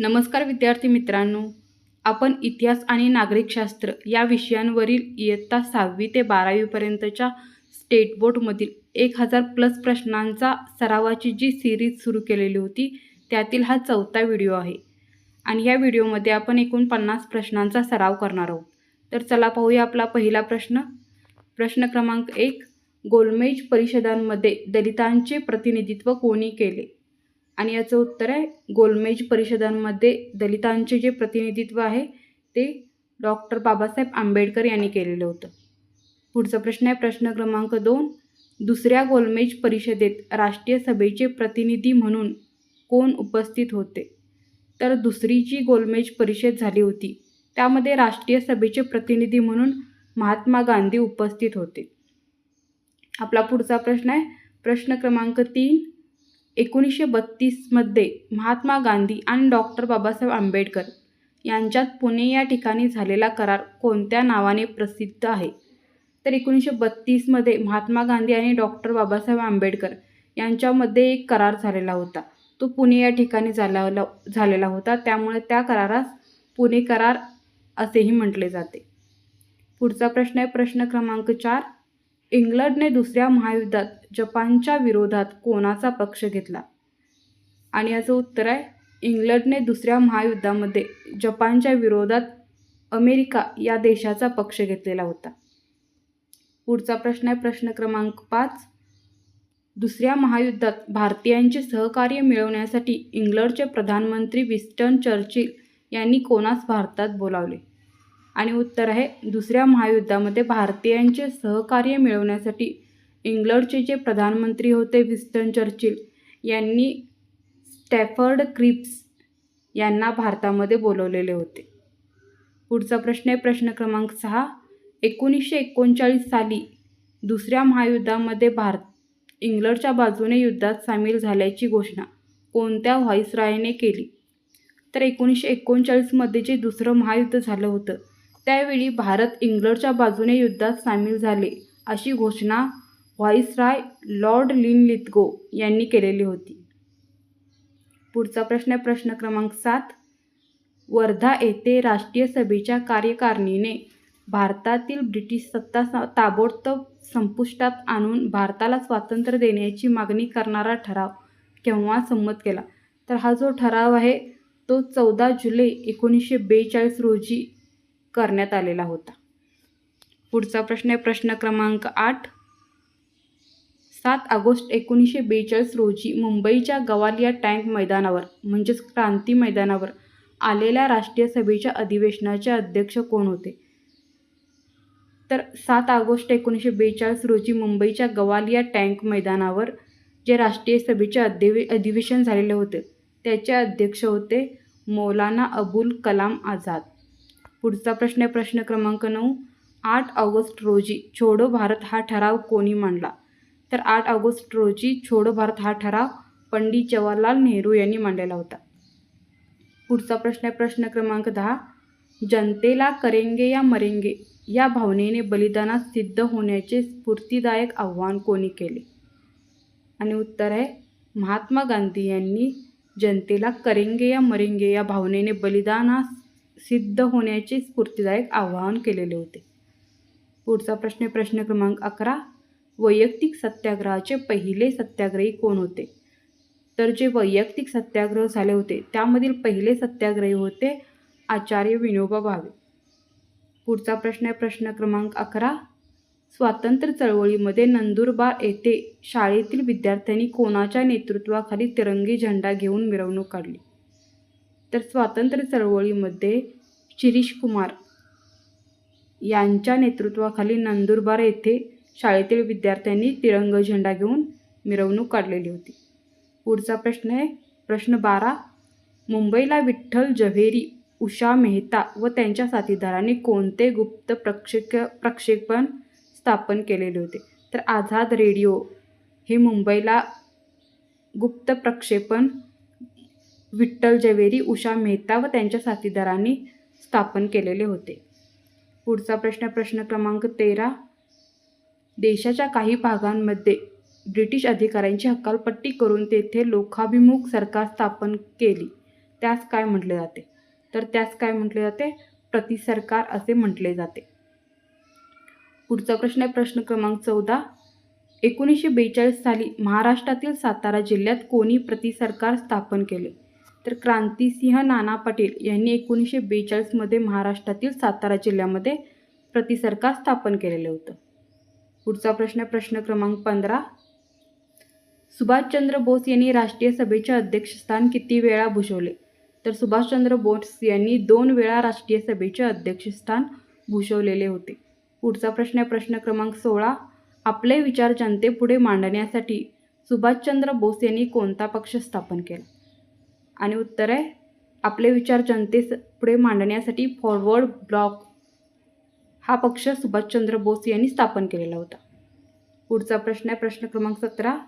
नमस्कार विद्यार्थी मित्रांनो. आपण इतिहास आणि नागरिकशास्त्र या विषयांवरील इयत्ता सहावी ते बारावीपर्यंतच्या स्टेट बोर्डमधील एक हजार प्लस प्रश्नांचा सरावाची जी सिरीज सुरू केलेली होती त्यातील हा चौथा व्हिडिओ आहे. आणि या व्हिडिओमध्ये आपण एकूण पन्नास प्रश्नांचा सराव करणार आहोत. तर चला पाहूया आपला पहिला प्रश्न. प्रश्न क्रमांक एक गोलमेज परिषदांमध्ये दलितांचे प्रतिनिधित्व कोणी केले? आणि याचं उत्तर आहे गोलमेज परिषदांमध्ये दलितांचे जे प्रतिनिधित्व आहे ते डॉक्टर बाबासाहेब आंबेडकर यांनी केलेलं होतं. पुढचा प्रश्न आहे प्रश्न क्रमांक दोन. दुसऱ्या गोलमेज परिषदेत राष्ट्रीय सभेचे प्रतिनिधी म्हणून कोण उपस्थित होते? तर दुसरी जी गोलमेज परिषद झाली होती त्यामध्ये राष्ट्रीय सभेचे प्रतिनिधी म्हणून महात्मा गांधी उपस्थित होते. आपला पुढचा प्रश्न आहे प्रश्न क्रमांक तीन. एकोणीसशे बत्तीसमध्ये महात्मा गांधी आणि डॉक्टर बाबासाहेब आंबेडकर यांच्यात पुणे या ठिकाणी झालेला करार कोणत्या नावाने प्रसिद्ध आहे? तर एकोणीसशे बत्तीसमध्ये महात्मा गांधी आणि डॉक्टर बाबासाहेब आंबेडकर यांच्यामध्ये एक करार झालेला होता. तो पुणे या ठिकाणी झाला झालेला होता. त्यामुळे त्या करारास पुणे करार असेही म्हटले जाते. पुढचा प्रश्न आहे प्रश्न क्रमांक चार. इंग्लंडने दुसऱ्या महायुद्धात जपानच्या विरोधात कोणाचा पक्ष घेतला? आणि याचं उत्तर आहे इंग्लंडने दुसऱ्या महायुद्धामध्ये जपानच्या विरोधात अमेरिका या देशाचा पक्ष घेतलेला होता. पुढचा प्रश्न आहे प्रश्न क्रमांक पाच. दुसऱ्या महायुद्धात भारतीयांचे सहकार्य मिळवण्यासाठी इंग्लंडचे प्रधानमंत्री विस्टन चर्चिल यांनी कोणास भारतात बोलावले? आणि उत्तर आहे दुसऱ्या महायुद्धामध्ये भारतीयांचे सहकार्य मिळवण्यासाठी इंग्लंडचे जे प्रधानमंत्री होते विस्टन चर्चिल यांनी स्टॅफर्ड क्रिप्स यांना भारतामध्ये बोलवलेले होते. पुढचा प्रश्न आहे प्रश्न क्रमांक सहा. एकोणीसशे एकोणचाळीस साली दुसऱ्या महायुद्धामध्ये भारत इंग्लंडच्या बाजूने युद्धात सामील झाल्याची घोषणा कोणत्या व्हाईसरायने केली? तर एकोणीसशे एकोणचाळीसमध्ये जे दुसरं महायुद्ध झालं होतं त्यावेळी भारत इंग्लंडच्या बाजूने युद्धात सामील झाले अशी घोषणा व्हाईसराय लॉर्ड लिन लिथगो यांनी केलेली होती. पुढचा प्रश्न आहे प्रश्न क्रमांक सात. वर्धा येथे राष्ट्रीय सभेच्या कार्यकारिणीने भारतातील ब्रिटिश सत्ता ताबडतोब संपुष्टात आणून भारताला स्वातंत्र्य देण्याची मागणी करणारा ठराव केव्हा संमत केला? तर हा जो ठराव आहे तो चौदा जुलै एकोणीसशे बेचाळीस रोजी करण्यात आलेला होता. पुढचा प्रश्न आहे प्रश्न क्रमांक आठ. सात ऑगस्ट एकोणीसशे बेचाळीस रोजी मुंबईच्या गवालिया टँक मैदानावर म्हणजेच क्रांती मैदानावर आलेल्या राष्ट्रीय सभेच्या अधिवेशनाचे अध्यक्ष कोण होते? तर सात ऑगस्ट एकोणीसशे बेचाळीस रोजी मुंबईच्या गवालिया टँक मैदानावर जे राष्ट्रीय सभेचे अधिवे अधिवेशन झालेले होते त्याचे अध्यक्ष होते मौलाना अबुल कलाम आझाद. पुढचा प्रश्न आहे प्रश्न क्रमांक नऊ. आठ ऑगस्ट रोजी छोडो भारत हा ठराव कोणी मांडला? तर आठ ऑगस्ट रोजी छोडो भारत हा ठराव पंडित जवाहरलाल नेहरू यांनी मांडलेला होता. पुढचा प्रश्न आहे प्रश्न क्रमांक दहा. जनतेला करेंगे या मरेंगे या भावनेने बलिदानात सिद्ध होण्याचे स्फूर्तीदायक आव्हान कोणी केले? आणि उत्तर आहे महात्मा गांधी यांनी जनतेला करेंगे या मरेंगे या भावनेने बलिदानास सिद्ध होण्याचे स्फूर्तीदायक आवाहन केलेले होते. पुढचा प्रश्न प्रश्न क्रमांक अकरा. वैयक्तिक सत्याग्रहाचे पहिले सत्याग्रही कोण होते? तर जे वैयक्तिक सत्याग्रह झाले होते त्यामधील पहिले सत्याग्रही होते आचार्य विनोबा भावे. पुढचा प्रश्न आहे प्रश्न क्रमांक अकरा. स्वातंत्र्य चळवळीमध्ये नंदुरबार येथे शाळेतील विद्यार्थ्यांनी कोणाच्या नेतृत्वाखाली तिरंगी झेंडा घेऊन मिरवणूक काढली? तर स्वातंत्र्य चळवळीमध्ये शिरीष कुमार यांच्या नेतृत्वाखाली नंदुरबार येथे शाळेतील विद्यार्थ्यांनी तिरंग झेंडा घेऊन मिरवणूक काढलेली होती. पुढचा प्रश्न आहे. प्रश्न बारा. मुंबईला विठ्ठल जव्हेरी उषा मेहता व त्यांच्या साथीदारांनी कोणते गुप्त प्रक्षेक प्रक्षेपण स्थापन केलेले होते? तर आझाद रेडिओ हे मुंबईला गुप्त प्रक्षेपण विठ्ठल जवेरी उषा मेहता व त्यांच्या साथीदारांनी स्थापन केलेले होते. पुढचा प्रश्न प्रश्न क्रमांक तेरा. देशाच्या काही भागांमध्ये ब्रिटिश अधिकाऱ्यांची हकालपट्टी करून तेथे लोकाभिमुख सरकार स्थापन केली. त्यास काय म्हटले जाते? तर त्यास काय म्हटले जाते? प्रतिसरकार असे म्हटले जाते. पुढचा प्रश्न आहे प्रश्न क्रमांक चौदा. एकोणीसशे बेचाळीस साली महाराष्ट्रातील सातारा जिल्ह्यात कोणी प्रतिसरकार स्थापन केले? तर क्रांतिसिंह नाना पाटील यांनी एकोणीसशे बेचाळीसमध्ये महाराष्ट्रातील सातारा जिल्ह्यामध्ये प्रतिसरकार स्थापन केलेलं होतं. पुढचा प्रश्न प्रश्न क्रमांक पंधरा. सुभाषचंद्र बोस यांनी राष्ट्रीय सभेचे अध्यक्षस्थान किती वेळा भूषवले? तर सुभाषचंद्र बोस यांनी दोन वेळा राष्ट्रीय सभेचे अध्यक्षस्थान भूषवलेले होते. पुढचा प्रश्न आहे प्रश्न क्रमांक सोळा. आपले विचार जनतेपुढे मांडण्यासाठी सुभाषचंद्र बोस यांनी कोणता पक्ष स्थापन केला? आणि उत्तर आहे आपले विचार जनतेस पुढे मांडण्यासाठी फॉरवर्ड ब्लॉक हा पक्ष सुभाषचंद्र बोस यांनी स्थापन केलेला होता. पुढचा प्रश्न आहे प्रश्न क्रमांक सतरा.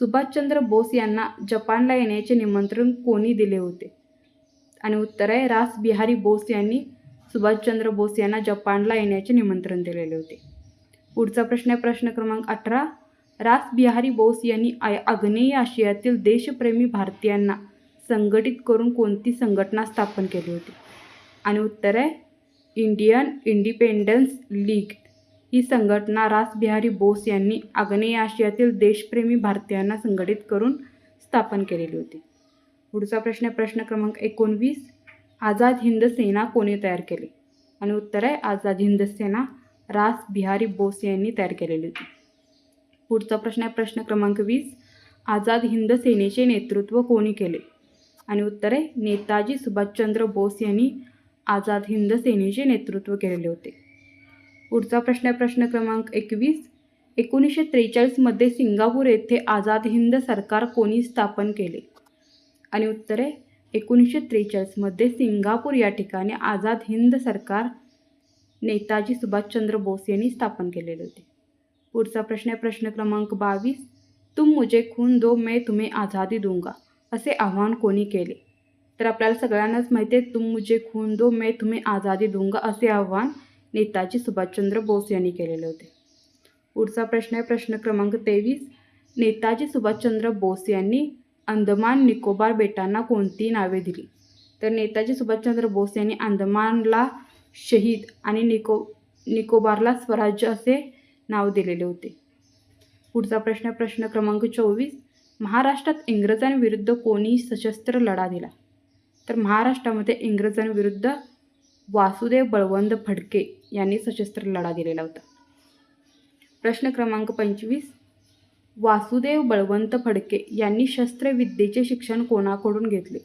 सुभाषचंद्र बोस यांना जपानला येण्याचे निमंत्रण कोणी दिले होते? आणि उत्तर आहे रास बिहारी बोस यांनी सुभाषचंद्र बोस यांना जपानला येण्याचे निमंत्रण दिलेले होते. पुढचा प्रश्न आहे प्रश्न क्रमांक अठरा. रास बिहारी बोस यांनी आय आग्नेय आशियातील देशप्रेमी भारतीयांना संघटित करून कोणती संघटना स्थापन केली होती? आणि उत्तर आहे इंडियन इंडिपेंडन्स लीग. ही संघटना रासबिहारी बोस यांनी आग्नेय आशियातील देशप्रेमी भारतीयांना संघटित करून स्थापन केलेली होती. पुढचा प्रश्न आहे प्रश्न क्रमांक एकोणवीस. आझाद हिंद सेना कोणी तयार केली? आणि उत्तर आहे आझाद हिंद सेना रास बिहारी बोस यांनी तयार केलेली होती. पुढचा प्रश्न आहे प्रश्न क्रमांक वीस. आझाद हिंद सेनेचे नेतृत्व कोणी केले? आणि उत्तर आहे नेताजी सुभाषचंद्र बोस यांनी आझाद हिंद सेनेचे नेतृत्व केलेले होते. पुढचा प्रश्न आहे प्रश्न क्रमांक एकवीस. एकोणीसशे त्रेचाळीसमध्ये सिंगापूर येथे आझाद हिंद सरकार कोणी स्थापन केले? आणि उत्तर आहे एकोणीसशे त्रेचाळीसमध्ये सिंगापूर या ठिकाणी आझाद हिंद सरकार नेताजी सुभाषचंद्र बोस यांनी स्थापन केलेले होते. पुढचा प्रश्न आहे प्रश्न क्रमांक बावीस. तुम मुझे खून दो मैं तुम्हें आझादी दूंगा. असे आव्हान कोणी केले? तर आपल्याला सगळ्यांनाच माहिती आहे तुम मुझे खून दो मैं तुम्ही आझादी दूंगा असे आव्हान नेताजी सुभाषचंद्र बोस यांनी केलेले होते. पुढचा प्रश्न आहे प्रश्न क्रमांक तेवीस. नेताजी सुभाषचंद्र बोस यांनी अंदमान निकोबार बेटांना कोणती नावे दिली? तर नेताजी सुभाषचंद्र बोस यांनी अंदमानला शहीद आणि निको निकोबारला स्वराज्य असे नाव दिलेले होते. पुढचा प्रश्न प्रश्न क्रमांक चोवीस. महाराष्ट्रात इंग्रजांविरुद्ध कोणी सशस्त्र लढा दिला. तर महाराष्ट्रामध्ये इंग्रजांविरुद्ध वासुदेव बळवंत फडके यांनी सशस्त्र लढा दिलेला होता. प्रश्न क्रमांक पंचवीस. वासुदेव बळवंत फडके यांनी शस्त्रविद्येचे शिक्षण कोणाकडून घेतले?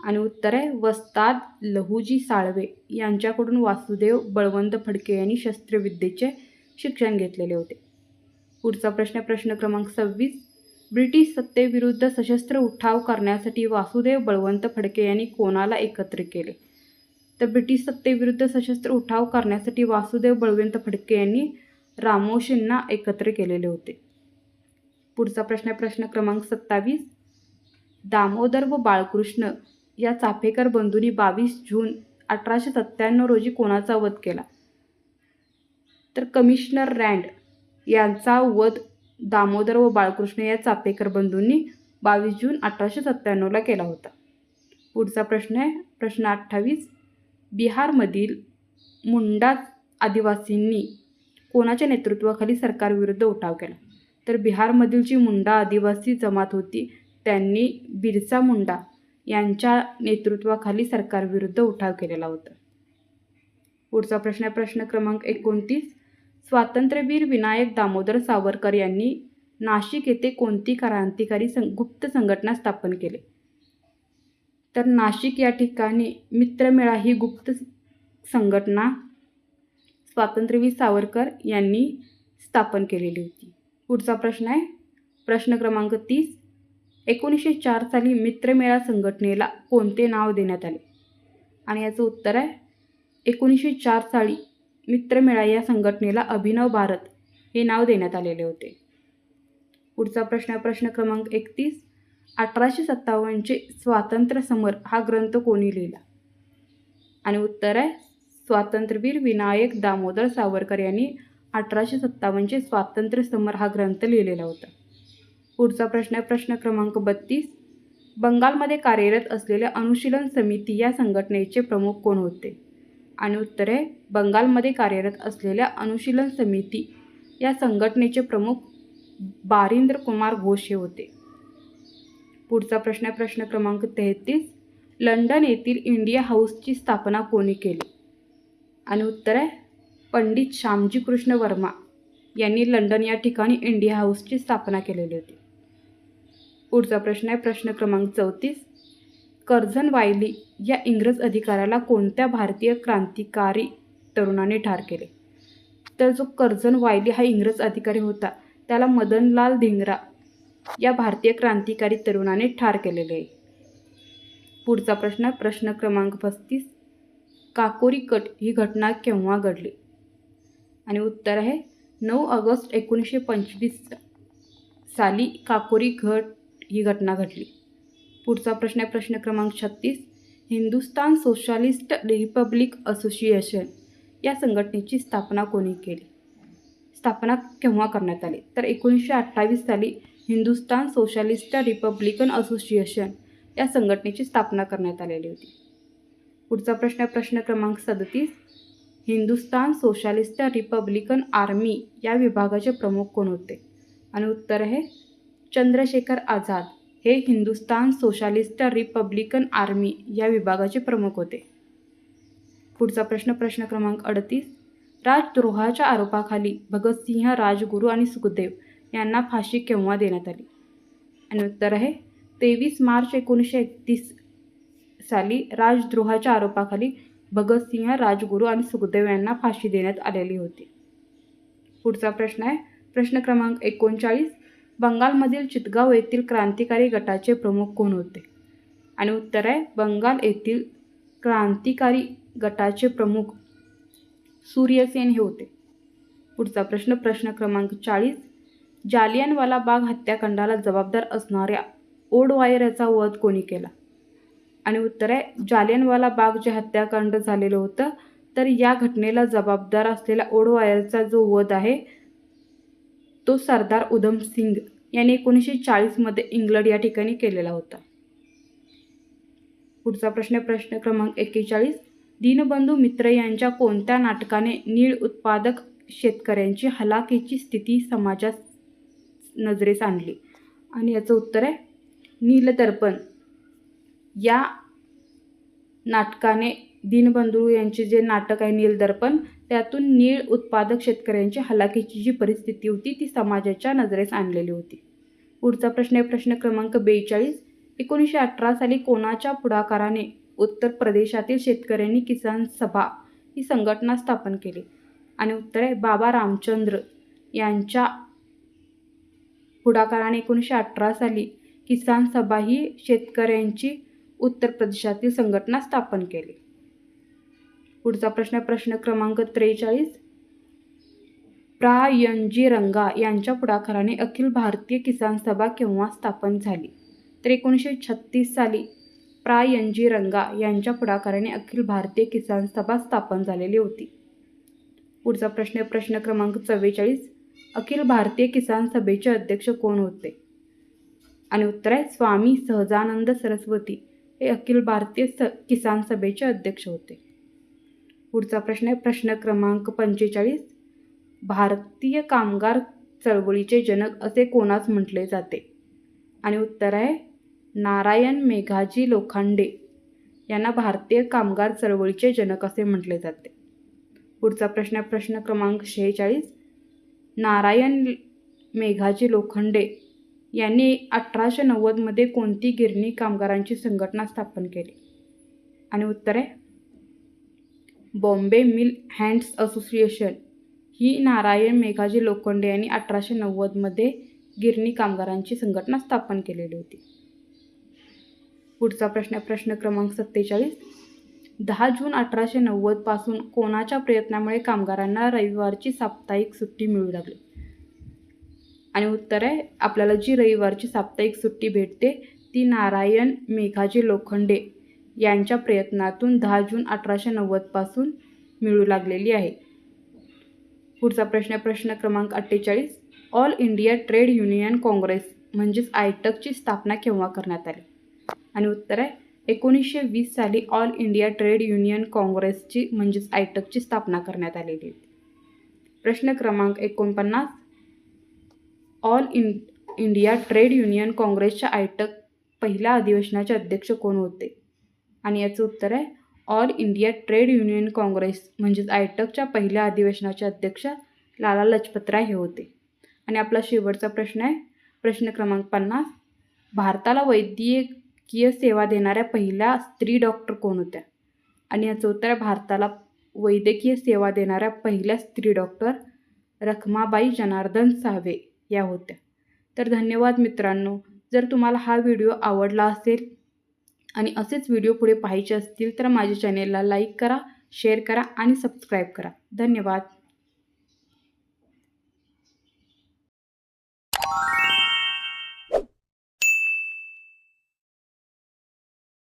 आणि उत्तर आहे वस्ताद लहुजी साळवे यांच्याकडून वासुदेव बळवंत फडके यांनी शस्त्रविद्येचे शिक्षण घेतलेले होते. पुढचा प्रश्न प्रश्न क्रमांक सव्वीस. ब्रिटिश सत्तेविरुद्ध सशस्त्र उठाव करण्यासाठी वासुदेव बळवंत फडके यांनी कोणाला एकत्र केले? तर ब्रिटिश सत्तेविरुद्ध सशस्त्र उठाव करण्यासाठी वासुदेव बळवंत फडके यांनी रामोशींना एकत्र केलेले होते. पुढचा प्रश्न प्रश्न क्रमांक सत्तावीस. दामोदर व बाळकृष्ण या चाफेकर बंधूंनी बावीस जून अठराशे सत्त्याण्णव रोजी कोणाचा वध केला? तर कमिशनर रँड यांचा वध दामोदर व बाळकृष्ण या चापेकर बंधूंनी बावीस जून अठराशे सत्त्याण्णवला केला होता. पुढचा प्रश्न आहे प्रश्न अठ्ठावीस बिहारमधील मुंडा आदिवासींनी कोणाच्या नेतृत्वाखाली सरकारविरुद्ध उठाव केला? तर बिहारमधील जी मुंडा आदिवासी जमात होती त्यांनी बिरसा मुंडा यांच्या नेतृत्वाखाली सरकारविरुद्ध उठाव केलेला होता. पुढचा प्रश्न आहे प्रश्न क्रमांक एकोणतीस स्वातंत्र्यवीर विनायक दामोदर सावरकर यांनी नाशिक येथे कोणती क्रांतिकारी सं गुप्त संघटना स्थापन केली? तर नाशिक या ठिकाणी मित्रमेळा ही गुप्त संघटना स्वातंत्र्यवीर सावरकर यांनी स्थापन केलेली होती. पुढचा प्रश्न आहे. प्रश्न क्रमांक तीस. एकोणीसशे चार साली मित्रमेळा संघटनेला कोणते नाव देण्यात आले? आणि याचं उत्तर आहे. एकोणीसशे चार साली मित्रमेळा या संघटनेला अभिनव भारत हे नाव देण्यात आलेले होते. पुढचा प्रश्न प्रश्न क्रमांक एकतीस. अठराशे सत्तावन्नचे स्वातंत्र्य समर हा ग्रंथ कोणी लिहिला? आणि उत्तर आहे स्वातंत्र्यवीर विनायक दामोदर सावरकर यांनी अठराशे सत्तावन्नचे स्वातंत्र्य समर हा ग्रंथ लिहिलेला होता. पुढचा प्रश्न प्रश्न क्रमांक बत्तीस. बंगालमध्ये कार्यरत असलेल्या अनुशीलन समिती या संघटनेचे प्रमुख कोण होते? आणि उत्तरे बंगालमध्ये कार्यरत असलेल्या अनुशीलन समिती या संघटनेचे प्रमुख बारिंद्र कुमार घोष हे होते. पुढचा प्रश्न आहे प्रश्न क्रमांक तेहतीस. लंडन येथील इंडिया हाऊसची स्थापना कोणी केली? आणि उत्तर आहे पंडित श्यामजी कृष्ण वर्मा यांनी लंडन या ठिकाणी इंडिया हाऊसची स्थापना केलेली होती. पुढचा प्रश्न आहे प्रश्न क्रमांक चौतीस. कर्झन वायली या इंग्रज अधिकाऱ्याला कोणत्या भारतीय क्रांतिकारी तरुणाने ठार केले? तर जो कर्झन वायली हा इंग्रज अधिकारी होता त्याला मदनलाल धिंगरा या भारतीय क्रांतिकारी तरुणाने ठार केलेले. आहे पुढचा प्रश्न प्रश्न क्रमांक पस्तीस काकोरी कट ही घटना केव्हा घडली? आणि उत्तर आहे नऊ ऑगस्ट एकोणीसशे पंचवीस साली काकोरी घट ही घटना घडली. पुढचा प्रश्न आहे प्रश्न क्रमांक छत्तीस. हिंदुस्तान सोशालिस्ट रिपब्लिक असोसिएशन या संघटनेची स्थापना कोणी केली? स्थापना केव्हा करण्यात आली? तर एकोणीसशे अठ्ठावीस साली हिंदुस्तान सोशालिस्ट रिपब्लिकन असोसिएशन या संघटनेची स्थापना करण्यात आलेली होती. पुढचा प्रश्न आहे प्रश्न क्रमांक सदतीस. हिंदुस्तान सोशालिस्ट रिपब्लिकन आर्मी या विभागाचे प्रमुख कोण होते? आणि उत्तर आहे चंद्रशेखर आझाद. हे हिंदुस्तान सोशालिस्ट रिपब्लिकन आर्मी या विभागाचे प्रमुख होते. पुढचा प्रश्न प्रश्न क्रमांक अडतीस. राजद्रोहाच्या आरोपाखाली भगतसिंह राजगुरू आणि सुखदेव यांना फाशी केव्हा देण्यात आली? आणि उत्तर आहे तेवीस मार्च एकोणीसशे एकतीस साली राजद्रोहाच्या आरोपाखाली भगतसिंह राजगुरू आणि सुखदेव यांना फाशी देण्यात आलेली होती. पुढचा प्रश्न आहे प्रश्न क्रमांक एकोणचाळीस. बंगालमधील चितगाव येथील क्रांतिकारी गटाचे प्रमुख कोण होते? आणि उत्तर आहे बंगाल येथील क्रांतिकारी गटाचे प्रमुख सूर्यसेन हे होते. पुढचा प्रश्न प्रश्न क्रमांक चाळीस. जालियनवाला बाग हत्याकांडाला जबाबदार असणाऱ्या ओडवायर याचा वध कोणी केला? आणि उत्तर आहे जालियनवाला बाग जे हत्याकांड झालेलं होतं तर या घटनेला जबाबदार असलेल्या ओडवायरचा जो वध आहे तो सरदार उधम सिंग याने एकोणीसशे चाळीसमध्ये इंग्लंड या ठिकाणी केलेला होता. पुढचा प्रश्न प्रश्न क्रमांक एक्केचाळीस. दीनबंधू मित्र यांच्या कोणत्या नाटकाने नीळ उत्पादक शेतकऱ्यांची हलाखीची स्थिती समाजात नजरेस आणली? आणि याचं उत्तर आहे नीलदर्पण या नाटकाने दीनबंधू यांचे जे नाटक आहे नीलदर्पण त्यातून नीळ उत्पादक शेतकऱ्यांची हलाखीची जी परिस्थिती होती ती समाजाच्या नजरेस आणलेली होती. पुढचा प्रश्न आहे प्रश्न क्रमांक बेचाळीस. एकोणीसशे अठरा साली कोणाच्या पुढाकाराने उत्तर प्रदेशातील शेतकऱ्यांनी किसान सभा ही संघटना स्थापन केली? आणि उत्तर आहे बाबा रामचंद्र यांच्या पुढाकाराने एकोणीसशे अठरा साली किसान सभा ही शेतकऱ्यांची उत्तर प्रदेशातील संघटना स्थापन केली. पुढचा प्रश्न प्रश्न क्रमांक त्रेचाळीस. प्रा यनजी रंगा यांच्या पुढाकाराने अखिल भारतीय किसान सभा केव्हा स्थापन झाली? तर एकोणीसशे छत्तीस साली प्रा जी रंगा यांच्या पुढाकाराने अखिल भारतीय किसान सभा स्थापन झालेली होती. पुढचा प्रश्न प्रश्न क्रमांक चव्वेचाळीस. अखिल भारतीय किसान सभेचे अध्यक्ष कोण होते? आणि उत्तर आहे स्वामी सहजानंद सरस्वती हे अखिल भारतीय स किसान सभेचे अध्यक्ष होते. पुढचा प्रश्न आहे. प्रश्न क्रमांक पंचेचाळीस. भारतीय कामगार चळवळीचे जनक असे कोणास म्हटले जाते? आणि उत्तर आहे नारायण मेघाजी लोखंडे यांना भारतीय कामगार चळवळीचे जनक असे म्हटले जाते. पुढचा प्रश्न आहे. प्रश्न क्रमांक शेहेचाळीस. नारायण मेघाजी लोखंडे यांनी अठराशे नव्वदमध्ये कोणती गिरणी कामगारांची संघटना स्थापन केली? आणि उत्तर आहे बॉम्बे मिल हँड्स असोसिएशन ही नारायण मेघाजी लोखंडे यांनी अठराशे नव्वदमध्ये गिरणी कामगारांची संघटना स्थापन केलेली होती. पुढचा प्रश्न प्रश्न क्रमांक सत्तेचाळीस. दहा जून अठराशे नव्वदपासून कोणाच्या प्रयत्नामुळे कामगारांना रविवारची साप्ताहिक सुट्टी मिळू लागली? आणि उत्तर आहे आपल्याला जी रविवारची साप्ताहिक सुट्टी भेटते ती नारायण मेघाजी लोखंडे यांच्या प्रयत्नातून दहा जून अठराशे नव्वदपासून मिळू लागलेली आहे. पुढचा प्रश्न प्रश्न क्रमांक अठ्ठेचाळीस. All India trade union congress म्हणजेच आयटकची स्थापना केव्हा करण्यात आली? आणि उत्तर आहे एकोणीसशे वीस साली ऑल इंडिया ट्रेड युनियन काँग्रेसची म्हणजेच आयटकची स्थापना करण्यात आलेली. होती प्रश्न क्रमांक एकोणपन्नास. ऑल इं इंडिया ट्रेड युनियन काँग्रेसच्या आयटक पहिल्या अधिवेशनाचे अध्यक्ष कोण होते? आणि याचं उत्तर आहे all India trade union congress म्हणजेच आयटकच्या पहिल्या अधिवेशनाचे अध्यक्ष लाला लजपतराय हे होते. आणि आपला शेवटचा प्रश्न आहे प्रश्न क्रमांक पन्नास भारताला वैद्यकीय सेवा देणाऱ्या पहिल्या स्त्री डॉक्टर कोण होत्या? आणि याचं उत्तर आहे भारताला वैद्यकीय सेवा देणाऱ्या पहिल्या स्त्री डॉक्टर रखमाबाई जनार्दन सावे या होत्या. तर धन्यवाद मित्रांनो जर तुम्हाला हा व्हिडिओ आवडला असेल आणि असेच व्हिडिओ पुढे पाहायचे असतील तर माझ्या चॅनेलला लाईक करा शेअर करा आणि सबस्क्राईब करा. धन्यवाद.